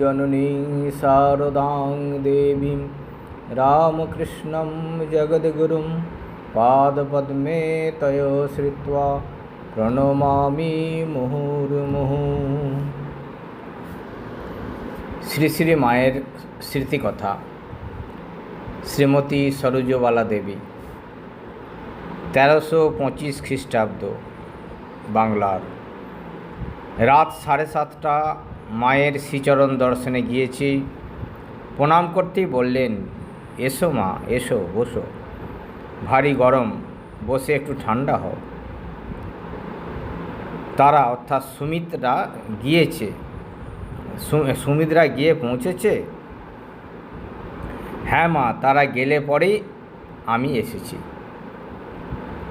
জননীং শারদাং দেবীং রামকৃষ্ণं জগদ্গুরুं পাদপদ্মে তয় শ্রিত্वा প্রণমামি মুহুর্মুহু শ্রী শ্রী মায়ের স্মৃতিকথা শ্রীমতী সরোজবালা দেবী তেরোশো পঁচিশ খ্রিস্টাব্দ বাংলার রাত সাড়ে সাতটা মায়ের শ্রীচরণ দর্শনে গিয়েছি। প্রণাম করতেই বললেন, এসো মা, এসো, বসো। ভারী গরম, বসে একটু ঠান্ডা হও। তারা অর্থাৎ সুমিত্রা গিয়েছে। সুমিত্রা গিয়ে পৌঁছেছে। হ্যাঁ মা, তারা গেলে পরেই আমি এসেছি।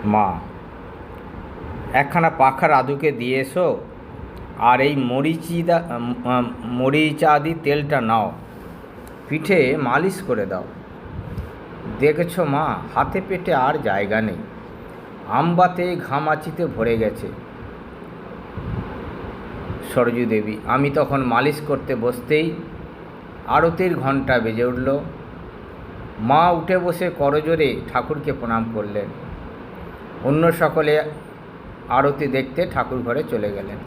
মা, একখানা পাখা রাধুকে দিয়ে এসো। আর এই মরিচিদা মরিচাদি তেলটা নাও। পিঠে মালিশ করে দাও। দেখেছ মা, হাতে পেটে আর জায়গা নেই। আমবাতে ঘামাচিতে ভরে গেছে। সরজু দেবী, আমি তখন মালিশ করতে বসতেই আরতির ঘণ্টা বেজে উঠল। মা উঠে বসে করজোরে ঠাকুরকে প্রণাম করলেন। অন্য সকলে আরতি দেখতে ঠাকুর ঘরে চলে গেলেন।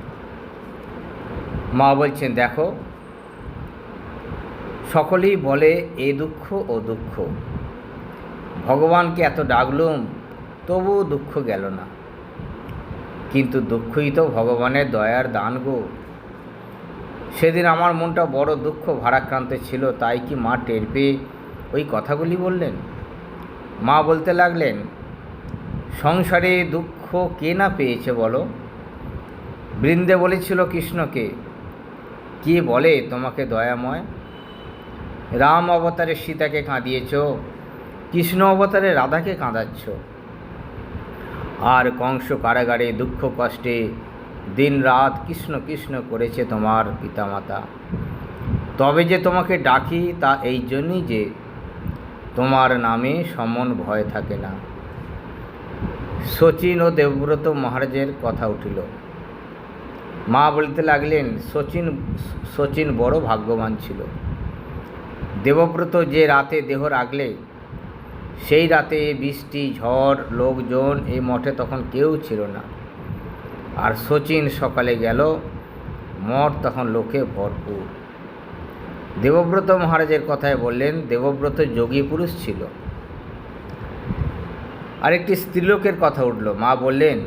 মা বলছেন, দেখো, সকলেই বলে এ দুঃখ ও দুঃখ। ভগবানকে এত ডাকলুম, তবুও দুঃখ গেল না। কিন্তু দুঃখই তো ভগবানের দয়ার দান গো। সেদিন আমার মনটা বড় দুঃখ ভারাক্রান্ত ছিল, তাই কি মা টের পেয়ে ওই কথাগুলি বললেন? মা বলতে লাগলেন, সংসারে দুঃখ কে না পেয়েছে বলো? বৃন্দে বলেছিল কৃষ্ণকে কে বলে তোমাকে দয়াময়? রাম অবতারে সীতাকে কাঁদিয়েছ, কৃষ্ণ অবতারে রাধাকে কাঁদাচ্ছ। আর কংস কারাগারে দুঃখ কষ্টে দিন রাত কৃষ্ণ কৃষ্ণ করেছে তোমার পিতামাতা। তবে যে তোমাকে ডাকি তা এই জন্যই যে তোমার নামে সমন ভয় থাকে না। শচীন ও দেবব্রত মহারাজের কথা উঠিল। মা বলতে লাগলেন, শচীন শচীন বড় ভাগ্যবান ছিল। দেবব্রত যে রাতে দেহ রাখলে, সেই রাতে বৃষ্টি, ঝড়, লোকজন এই মঠে তখন কেউ ছিল না। আর শচীন সকালে গেল, মঠ তখন লোকে ভরপুর। দেবব্রত মহারাজের কথায় বললেন, দেবব্রত যোগী পুরুষ ছিল। আরেকটি স্ত্রীলোকের কথা উঠল। মা বললেন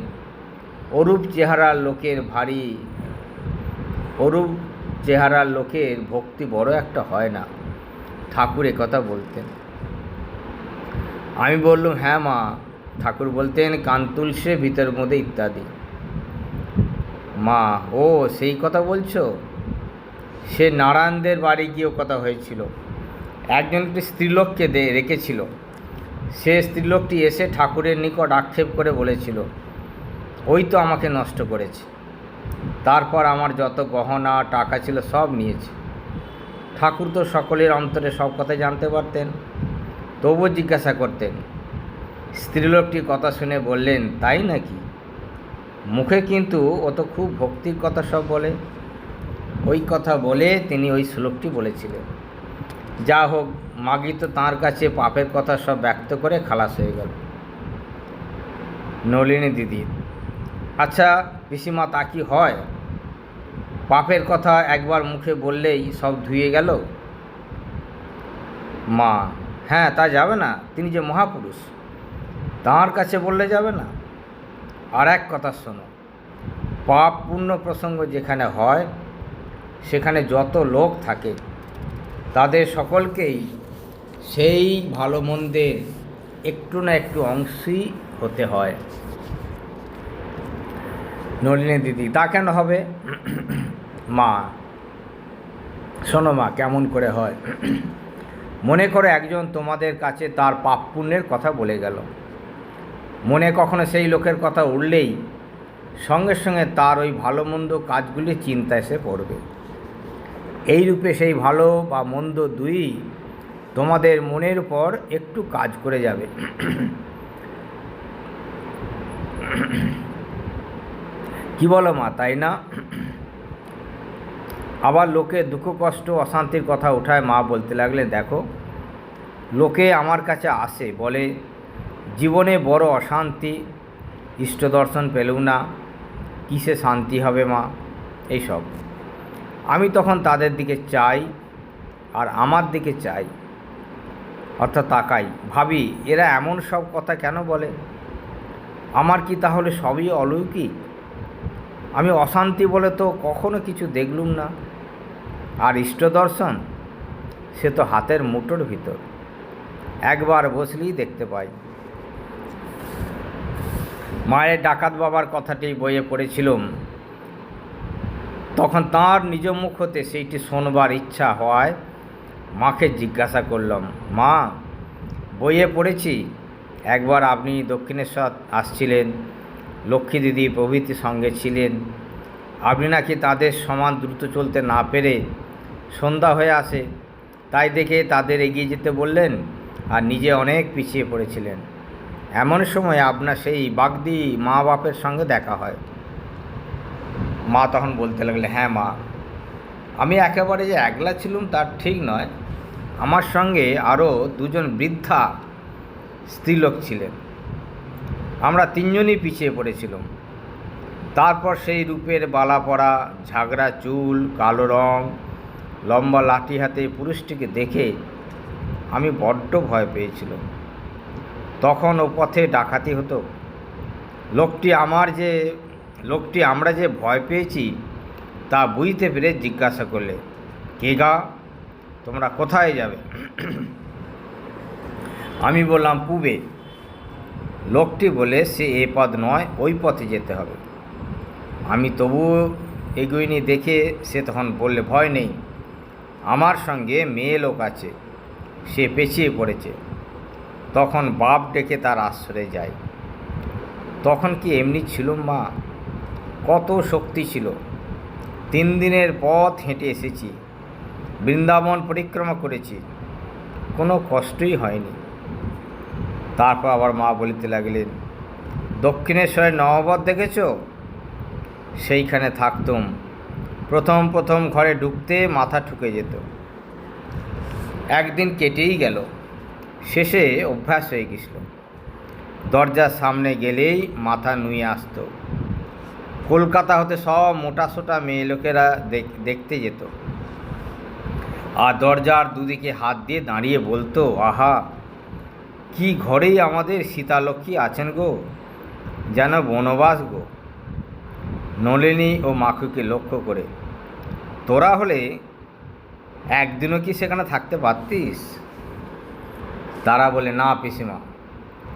অরূপ চেহারার লোকের ভারী, অরূপ চেহারার লোকের ভক্তি বড় একটা হয় না। ঠাকুর কথা বলতেন। আমি বললুম হ্যাঁ মা। ঠাকুর বলতেন, কান তুলসে, ভিতর মধ্যে ইত্যাদি। মা, ও সেই কথা বলছো? সে নারায়ণদের বাড়ি গিয়েও কথা হয়েছিল। একজন একটি স্ত্রীলোককে দে, রেখেছিল। সে স্ত্রীলোকটি এসে ঠাকুরের নিকট আক্ষেপ করে বলেছিল ওই তো আমাকে নষ্ট করেছে। তারপর আমার যত গহনা, টাকা ছিল সব নিয়েছে। ঠাকুর তো সকলের অন্তরে সব কথা জানতে পারতেন, তবুও জিজ্ঞাসা করতেন। স্ত্রীলোকটি কথা শুনে বললেন, তাই নাকি? মুখে কিন্তু ও তো খুব ভক্তির কথা সব বলে। ওই কথা বলে তিনি ওই শ্লোকটি বলেছিলেন। যা হোক, মাগি তো তাঁর কাছে পাপের কথা সব ব্যক্ত করে খালাস হয়ে গেল। নলিনী দিদি আচ্ছা পিসিমা, তা কি হয়? পাপের কথা একবার মুখে বললেই সব ধুয়ে গেল? মা হ্যাঁ তা যাবে না, তিনি যে মহাপুরুষ। তাঁর কাছে বললে যাবে না? আর এক কথা শোনো, পাপ পূর্ণ প্রসঙ্গ যেখানে হয়, সেখানে যত লোক থাকে, তাদের সকলকেই সেই ভালো মন্দের একটু না একটু অংশই হতে হয়। নলিনী দিদি, তা কেন হবে? মা, শোনো মা, কেমন করে হয়। মনে করে একজন তোমাদের কাছে তার পাপ পুণ্যের কথা বলে গেল। মনে কখনো সেই লোকের কথা উঠলেই সঙ্গে সঙ্গে তার ওই ভালো মন্দ কাজগুলি চিন্তা এসে পড়বে। এই রূপে সেই ভালো বা মন্দ দুই তোমাদের মনের উপর একটু কাজ করে যাবে। কি বলো মা, তাই না? আবার লোকে দুঃখ, কষ্ট, অশান্তির কথা ওঠায় মা বলতে লাগলেন দেখো, লোকে আমার কাছে আসে, বলে, জীবনে বড় অশান্তি, ইষ্ট দর্শন পেলেও না, কিসে শান্তি হবে মা? এইসব। আমি তখন তাদের দিকে চাই, আর আমার দিকে চাই, অর্থাৎ তাকাই। ভাবি, এরা এমন সব কথা কেন বলে? আমার কি তাহলে সবই অলৌকিক? আমি অশান্তি বলে তো কখনো কিছু দেখলুম না। আর ইষ্ট দর্শন, সে তো হাতের মুঠোর ভিতর। একবার বসলেই দেখতে পাই। মায়ের ডাকাত বাবার কথাটি বইয়ে পড়েছিলাম। তখন তার নিজ মুখ হতে সেইটি শোনবার ইচ্ছা হওয়ায় মাকে জিজ্ঞাসা করলাম, মা, বইয়ে পড়েছি? একবার আপনি দক্ষিণেশ্বর আসছিলেন? লক্ষ্মী দিদি প্রভৃতি সঙ্গে ছিলেন। আপনি নাকি তাদের সমান দ্রুত চলতে না পেরে সন্ধ্যা হয়ে আসে, তাই দেখে তাদের এগিয়ে যেতে বললেন আর নিজে অনেক পিছিয়ে পড়েছিলেন। এমন সময় আপনার সেই বাগদি মা বাপের সঙ্গে দেখা হয়। মা তখন বলতে লাগলে হ্যাঁ মা, আমি একেবারে যে একলা ছিলুম তার ঠিক নয়। আমার সঙ্গে আরও দুজন বৃদ্ধা স্ত্রীলোক ছিলেন। আমরা তিনজনই পিছিয়ে পড়েছিলাম। তারপর সেই রূপের বালা পড়া, ঝাগড়া চুল, কালো রং, লম্বা লাঠি হাতে পুরুষটিকে দেখে আমি বড্ড ভয় পেয়েছিলাম। তখন ও পথে ডাকাতি হতো। লোকটি আমার যে, লোকটি আমরা যে ভয় পেয়েছি, তা বুঝতে পেরে জিজ্ঞাসা করলে, কে গা? তোমরা কোথায় যাবে? আমি বললাম, পুবে। লোকটি বলে, সে এ পথ নয়, ওই পথে যেতে হবে। আমি তবুও এগোইনি দেখে সে তখন বললে, ভয় নেই, আমার সঙ্গে মেয়ে লোক আছে, সে পেছিয়ে পড়েছে। তখন বাপ ডেকে তার আশ্রয়ে যায়। তখন কি এমনি ছিল মা? কত শক্তি ছিল। তিন দিনের পথ হেঁটে এসেছি, বৃন্দাবন পরিক্রমা করেছি, কোনো কষ্টই হয়নি। তারপর আবার মা বলিতে লাগলেন, দক্ষিণেশ্বরের নববধ দেখেছ? সেইখানে থাকতুম। প্রথম প্রথম ঘরে ঢুকতে মাথা ঠুকে যেত। একদিন কেটেই গেল। শেষে অভ্যাস হয়ে গেছিল। দরজার সামনে গেলেই মাথা নুয়ে আসতো। কলকাতা হতে সব মোটা সোটা মেয়ে লোকেরা দেখ- দেখতে যেত। আর দরজার দুদিকে হাত দিয়ে দাঁড়িয়ে বলতো, আহা কি ঘরেই আমাদের সীতালক্ষ্মী আছেন গো? যেন বনবাস গো। নলিনী ও মাখুকে লক্ষ্য করে, তোরা হলে একদিনও কি সেখানে থাকতে পারতিস? তারা বলে, না পিসিমা,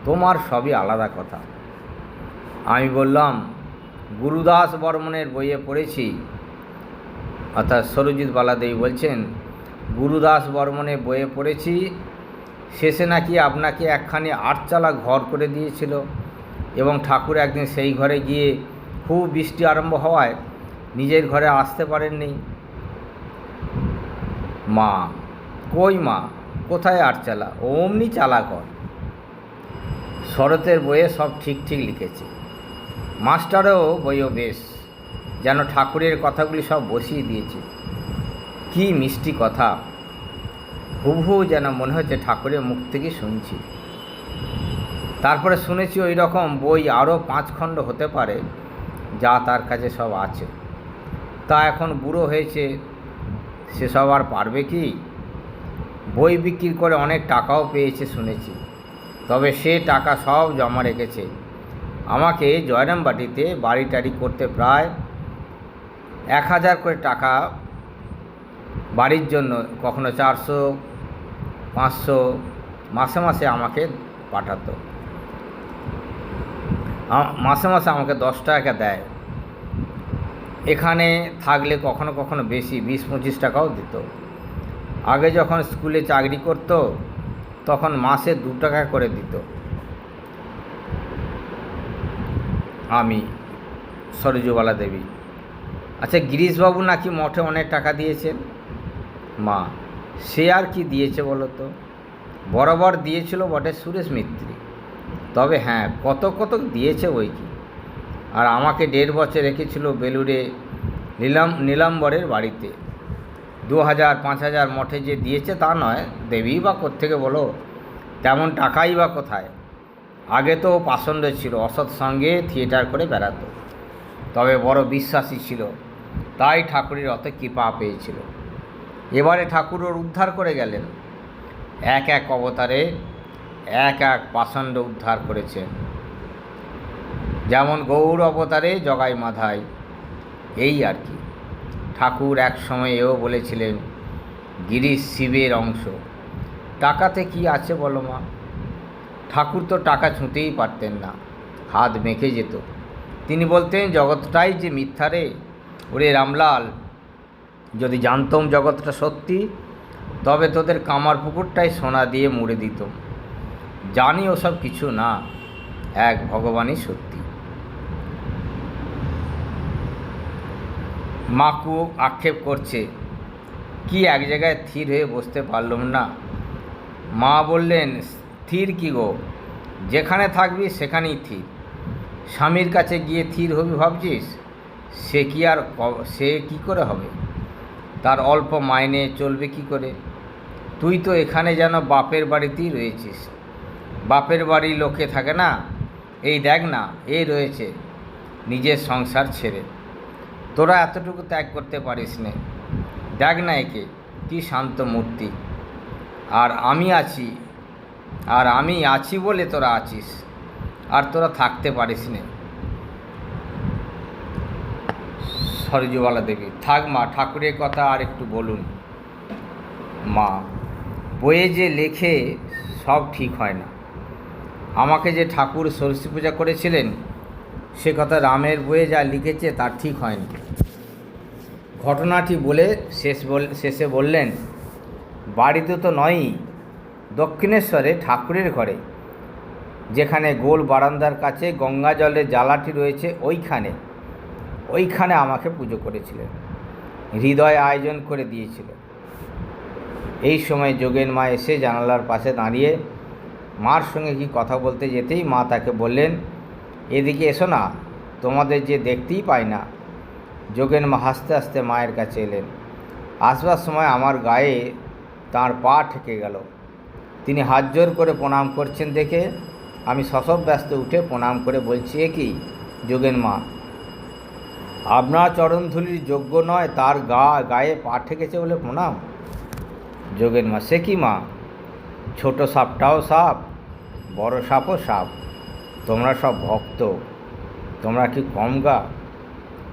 তোমার সবই আলাদা কথা। আমি বললাম, গুরুদাস বর্মনের বইয়ে পড়েছি। অর্থাৎ সরজিৎ বালাদেবী বলছেন, গুরুদাস বর্মনের বইয়ে পড়েছি শেষে নাকি আপনাকে একখানি আটচালা ঘর করে দিয়েছিল এবং ঠাকুর একদিন সেই ঘরে গিয়ে খুব বৃষ্টি আরম্ভ হওয়ায় নিজের ঘরে আসতে পারেননি। মা, কই মা? কোথায় আটচালা? অমনি চালা কর শরতের বইয়ে সব ঠিক ঠিক লিখেছে। মাস্টারও বইও বেশ, যেন ঠাকুরের কথাগুলি সব বসিয়ে দিয়েছে। কি মিষ্টি কথা! হুবহু যেন মনে হচ্ছে ঠাকুরের মুখ থেকে শুনছি। তারপরে শুনেছি ওই রকম বই আরও পাঁচ খণ্ড হতে পারে, যা তার কাছে সব আছে। তা এখন বুড়ো হয়েছে সেসব আর পারবে কি? বই বিক্রি করে অনেক টাকাও পেয়েছে শুনেছি, তবে সে টাকা সব জমা রেখেছে। আমাকে জয়রামবাটিতে বাড়ি টাড়ি করতে প্রায় এক হাজার করে টাকা বাড়ির জন্য, কখনো চারশো পাঁচশো মাসে মাসে আমাকে পাঠাতো। মাসে মাসে আমাকে দশ টাকা দেয়। এখানে থাকলে কখনো কখনো বেশি, বিশ পঁচিশ টাকাও দিত। আগে যখন স্কুলে চাকরি করতো, তখন মাসে দু টাকা করে দিত। আমি, সরজুবালা দেবী। আচ্ছা গিরিশবাবু নাকি মঠে অনেক টাকা দিয়েছেন? মা সে আর কি দিয়েছে বলো তো? বরাবর দিয়েছিল বটে সুরেশ মিত্রি তবে হ্যাঁ কত কত দিয়েছে ওই কি? আর আমাকে দেড় বছর রেখেছিল বেলুড়ে নীলাম নীলাম্বরের বাড়িতে। দু হাজার, পাঁচ হাজার মঠে যে দিয়েছে তা নয়, দেবী বা কোত্থেকে বলো? তেমন টাকাই বা কোথায়? আগে তো পাষণ্ড ছিল, অসৎ সঙ্গে থিয়েটার করে বেড়াতো। তবে বড় বিশ্বাসী ছিল। তাই ঠাকুরের অত কৃপা পেয়েছিল। এবারে ঠাকুর ওর উদ্ধার করে গেলেন। এক এক অবতারে, এক এক পাষণ্ড উদ্ধার করেছেন যেমন গৌর অবতারে জগাই মাধাই, এই আর কি। ঠাকুর এক সময় এও বলেছিলেন, গিরিশ শিবের অংশ, টাকাতে কি আছে বলো মা? ঠাকুর তো টাকা ছুঁতেই পারতেন না, হাত মেখে যেত। তিনি বলতেন, জগৎটাই যে মিথ্যা রে, ওরে রামলাল যদি জানতাম জগৎটা সত্যি, তবে তোদের কামার পুকুরটাই সোনা দিয়ে মুড়ে দিতাম জানি ওসব কিছু না, এক ভগবানই সত্যি। মাকু আক্ষেপ করছে, কি এক জায়গায় স্থির হয়ে বসতে পারলাম না? মা বললেন, স্থির কি গো? যেখানে থাকবি সেখানেই থির স্বামীর কাছে গিয়ে থির হবি ভাবছিস? সে কি আর সে কি করে হবে? তার অল্প মাইনে চলবে কি করে? তুই তো এখানে যেন বাপের বাড়িতেই রয়েছিস। বাপের বাড়ি লোকে থাকে না? এই দেখ না, এ রয়েছে নিজের সংসার ছেড়ে। তোরা এতটুকু ত্যাগ করতে পারিস নে। দেখ না একে, কি শান্ত মূর্তি। আর আমি আছি, আর আমি আছি বলে তোরা আছিস। আর তোরা থাকতে পারিস নে। সরজুবালা দেবী। থাক মা, ঠাকুরের কথা আর একটু বলুন। মা, বইয়ে যে লেখে সব ঠিক হয় না। আমাকে যে ঠাকুর সরস্বতী পূজা করেছিলেন, সে কথা রামের বইয়ে যা লিখেছে তা ঠিক হয়নি। ঘটনাটি বলে শেষ বল, শেষে বললেন, বাড়িতে তো নয়ই, দক্ষিণেশ্বরে ঠাকুরের ঘরে, যেখানে গোল বারান্দার কাছে গঙ্গা জলের জ্বালাটি রয়েছে ওইখানে। ওইখানে আমাকে পুজো করেছিলেন। হৃদয় আয়োজন করে দিয়েছিল। এই সময় যোগেন মা এসে জানালার পাশে দাঁড়িয়ে মার সঙ্গে কি কথা বলতে যেতেই মা তাকে বললেন, এদিকে এসো না, তোমাদের যে দেখতেই পাই না। যোগেন মা হাসতে হাসতে মায়ের কাছে এলেন। আসবার সময় আমার গায়ে তার পা ঠেকে গেল। তিনি হাত জোর করে প্রণাম করছেন দেখে আমি সসব ব্যস্ত উঠে প্রণাম করে বলছি, এ কি, যোগেন মা? আপনার চরণধুলির যোগ্য নয়, তার গা, গায়ে পা ঠেকেছে বলে প্রণাম। যোগেন মা, সে কি মা? ছোট সাপটাও সাপ, বড় সাপও সাপ। তোমরা সব ভক্ত, তোমরা কি কম গা?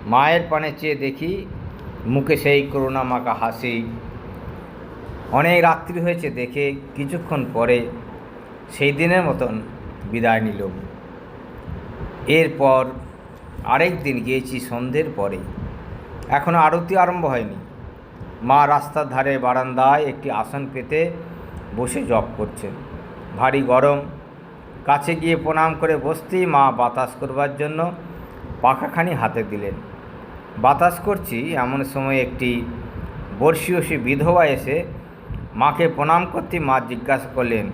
মায়ের পানে চেয়ে দেখি মুখে সেই করুণা মাখা হাসি। অনেক রাত্রি হয়েছে দেখে কিছুক্ষণ পরে সেই দিনের মতন বিদায় নিল এরপর আরেক দিন গিয়েছি সন্ধ্যের পরে। এখনও আরতি আরম্ভ হয়নি। মা রাস্তার ধারে বারান্দায় একটি আসন পেতে বসে জপ করছেন। ভারী গরম। কাছে গিয়ে প্রণাম করে বসতেই মা বাতাস করবার জন্য পাখাখানি হাতে দিলেন। বাতাস করছি এমন সময় একটি বর্ষীয়সী বিধবা এসে মাকে প্রণাম করতে মা জিজ্ঞাসা করলেন,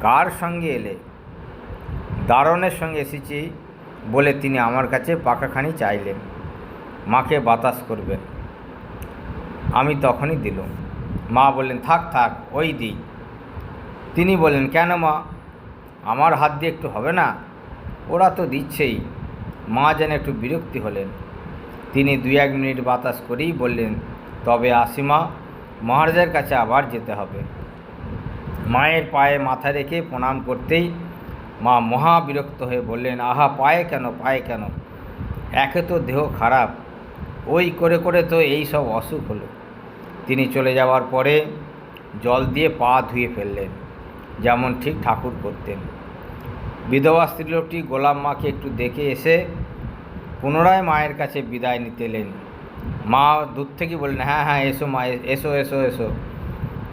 কার সঙ্গে এলে? দারণের সঙ্গে এসেছি। বলে তিনি আমার কাছে পাখাখানি চাইলেন। মাকে বাতাস করবেন আমি তখনই দিলুম। মা বললেন, থাক থাক, ওই দিই। তিনি বললেন, কেন মা? আমার হাত দিয়ে একটু হবে না? ওরা তো দিচ্ছেই। মা যেন একটু বিরক্তি হলেন। তিনি দুই এক মিনিট বাতাস করেই বললেন, তবে আসিমা মহারাজের কাছে আবার যেতে হবে। মায়ের পায়ে মাথা রেখে প্রণাম করতেই মা মহা বিরক্ত হয়ে বললেন, আহা, পায়ে কেন পায়ে কেন? একে তো দেহ খারাপ। ওই করে করে তো এই সব অসুখ হলো। তিনি চলে যাওয়ার পরে জল দিয়ে পা ধুয়ে ফেললেন, যেমন ঠিক ঠাকুর করতেন। বিধবা স্ত্রীলোকটি গোলাম মাকে একটু দেখে এসে পুনরায় মায়ের কাছে বিদায় নিতে এলেন। মা দূর থেকে বললেন হ্যাঁ হ্যাঁ এসো মা, এসো এসো এসো।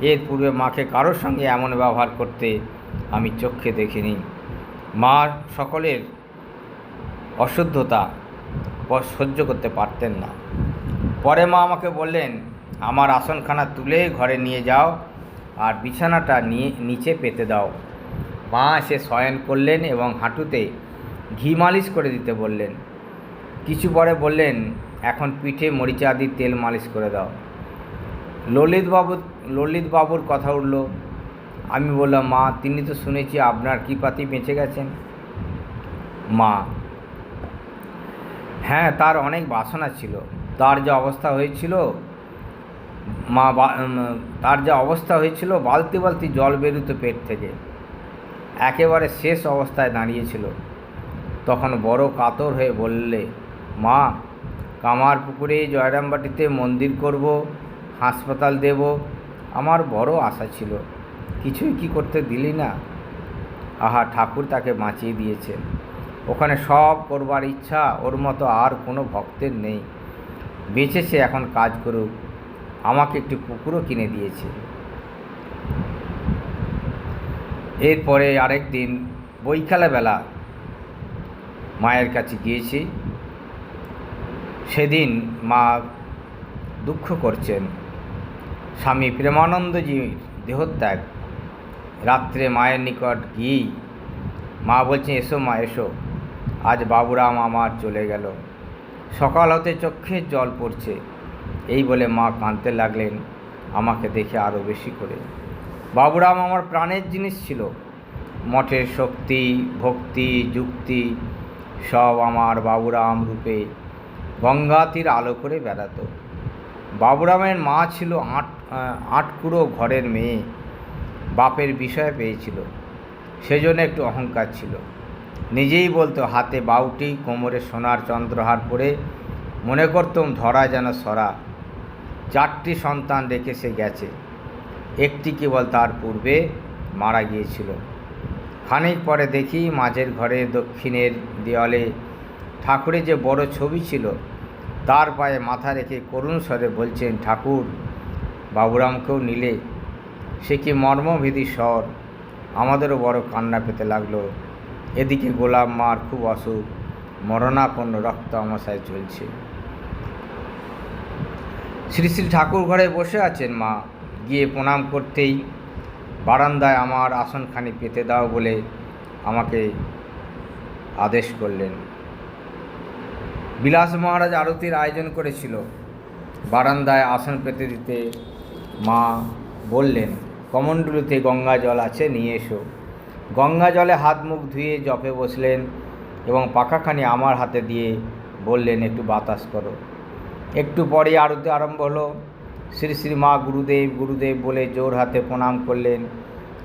এর পূর্বে মাকে কারোর সঙ্গে এমন ব্যবহার করতে আমি চোখে দেখিনি। মার সকলের অশুদ্ধতা সহ্য করতে পারতেন না। পরে মা আমাকে বললেন, আমার আসনখানা তুলে ঘরে নিয়ে যাও আর বিছানাটা নিয়ে, নিচে পেতে দাও। মা এসে শয়ন করলেন এবং হাঁটুতে ঘি মালিশ করে দিতে বললেন। কিছু পরে বললেন, এখন পিঠে মরিচা আদি তেল মালিশ করে দাও। ললিতবাবু, ললিতবাবুর কথা উঠল। আমি বললাম, মা, তিনি তো শুনেছি আপনার কৃপাতি বেঁচে গেছেন। মা হ্যাঁ তার অনেক বাসনা ছিল। তার যে অবস্থা হয়েছিল, মা তার যা অবস্থা হয়েছিল বালতি বালতি জল বেরোতো পেট থেকে। একেবারে শেষ অবস্থায় দাঁড়িয়েছিল। তখন বড় কাতর হয়ে বললে, মা, কামার পুকুরে জয়রামবাটিতে মন্দির করব, হাসপাতাল দেব, আমার বড় আশা ছিল। কিছুই কি করতে দিলি না? আহা, ঠাকুর তাকে বাঁচিয়ে দিয়েছেন ওখানে সব করবার ইচ্ছা, ওর মতো আর কোনো ভক্তের নেই। বেঁচেছে এখন কাজ করুক। আমাকে একটি পুকুরও কিনে দিয়েছে। এরপরে আরেক দিন বৈকালবেলা মায়ের কাছে গিয়েছি। সেদিন মা দুঃখ করছেন। স্বামী প্রেমানন্দজির দেহত্যাগ রাত্রে মায়ের নিকট গিয়েই মা বলছেন, এসো মা, এসো। আজ বাবুরাম আমার চলে গেল। সকাল হতে চোখের জল পড়ছে। এই বলে মা কাঁদতে লাগলেন, আমাকে দেখে আরও বেশি করে। বাবুরাম আমার প্রাণের জিনিস ছিল। মঠের শক্তি, ভক্তি, যুক্তি, সব আমার বাবুরাম রূপে গঙ্গাতির আলো করে বেড়াতো। বাবুরামের মা ছিল আট আটকুড়ো ঘরের মেয়ে। বাপের বিষয় পেয়েছিল। সেজন্য একটু অহংকার ছিল। নিজেই বলতো, হাতে বাউটি, কোমরে সোনার চন্দ্রহার পরে মনে করতুম ধরা যেন সরা। চারটি সন্তান রেখে সে গেছে। একটি কেবল তার পূর্বে মারা গিয়েছিল। খানিক পরে দেখি মাঝের ঘরে দক্ষিণের দেওয়ালে ঠাকুরের যে বড় ছবি ছিল, তার পায়ে মাথা রেখে করুণ স্বরে বলছেন, ঠাকুর, বাবুরামকেও নিলে সে কি মর্মভেদী স্বর? আমাদেরও বড় কান্না পেতে লাগল। এদিকে গোলাম মার খুব অসুখ, মরণাপন্ন রক্ত আমাশায় চলছে। শ্রী শ্রী ঠাকুর ঘরে বসে আছেন মা। গিয়ে প্রণাম করতেই বারান্দায় আমার আসনখানি পেতে দাও বলে আমাকে আদেশ করলেন। বিলাস মহারাজ আরতির আয়োজন করেছিল। বারান্দায় আসন পেতে দিতে মা বললেন, কমণ্ডলুতে গঙ্গা জল আছে, নিয়ে এসো। গঙ্গা জলে হাত মুখ ধুয়ে জপে বসলেন এবং পাখাখানি আমার হাতে দিয়ে বললেন, একটু বাতাস করো। একটু পরে আরতি আরম্ভ হলো। শ্রী শ্রী মা গুরুদেব গুরুদেব বলে জোর হাতে প্রণাম করলেন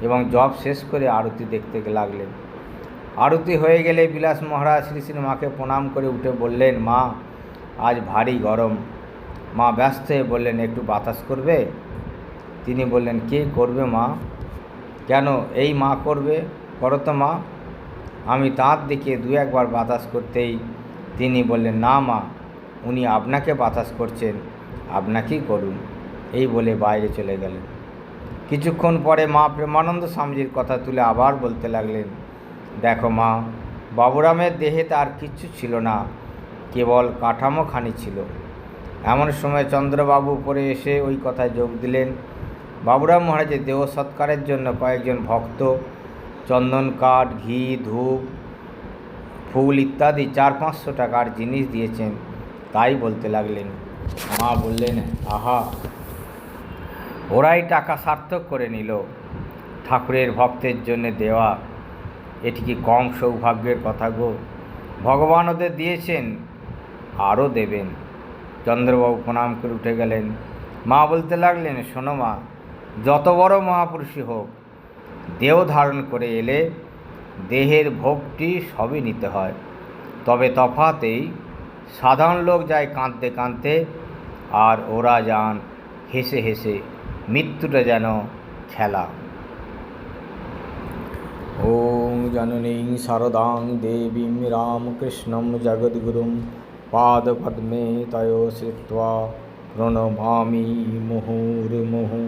এবং জপ শেষ করে আরতি দেখতে লাগলেন। আরতি হয়ে গেলে বিলাস মহারাজ শ্রী শ্রী মাকে প্রণাম করে উঠে বললেন, মা, আজ ভারী গরম। মা ব্যস্ত হয়ে বললেন, একটু বাতাস করবে? তিনি বললেন, কে করবে মা? কেন? এই মা করবে? করো তো মা। আমি তাঁর দিকে দু একবার বাতাস করতেই তিনি বললেন, না মা, উনি আপনাকে বাতাস করছেন, আপনাকেই করুন। এই বলে বাইরে চলে গেলেন। কিছুক্ষণ পরে মা প্রেমানন্দ স্বামীজির কথা তুলে আবার বলতে লাগলেন, দেখো মা, বাবুরামের দেহে তার কিচ্ছু ছিল না, কেবল কাঠামোখানি ছিল। এমন সময় চন্দ্রবাবু উপরে এসে ওই কথায় যোগ দিলেন বাবুরাম মহারাজের দেহ সৎকারের জন্য কয়েকজন ভক্ত, চন্দন কাঠ, ঘি, ধূপ, ফুল ইত্যাদি চার পাঁচশো টাকার জিনিস দিয়েছেন। তাই বলতে লাগলেন, মা বললেন, আহা, ওরাই টাকা সার্থক করে নিল। ঠাকুরের ভক্তের জন্য দেওয়া, এটি কি কম সৌভাগ্যের কথা গো? ভগবান ওদের দিয়েছেন, আরও দেবেন। চন্দ্রবাবু প্রণাম করে উঠে গেলেন। মা বলতে লাগলেন, শোনো মা যত বড় মহাপুরুষই হোক, দেহ ধারণ করে এলে দেহের ভোগটি সবই নিতে হয়। তবে তফাতেই সাধারণ লোক যায় কাঁদতে কাঁদতে আর ওরা যান হেসে হেসে, মৃত্যুটা যেন খেলা। ওং জননীং শারদাং দেবীং রামকৃষ্ণং জগদ্গুরুং পাদপদ্মে তয় শ্রিত্বা। প্রণমামি মুহুর্মুহুঃ।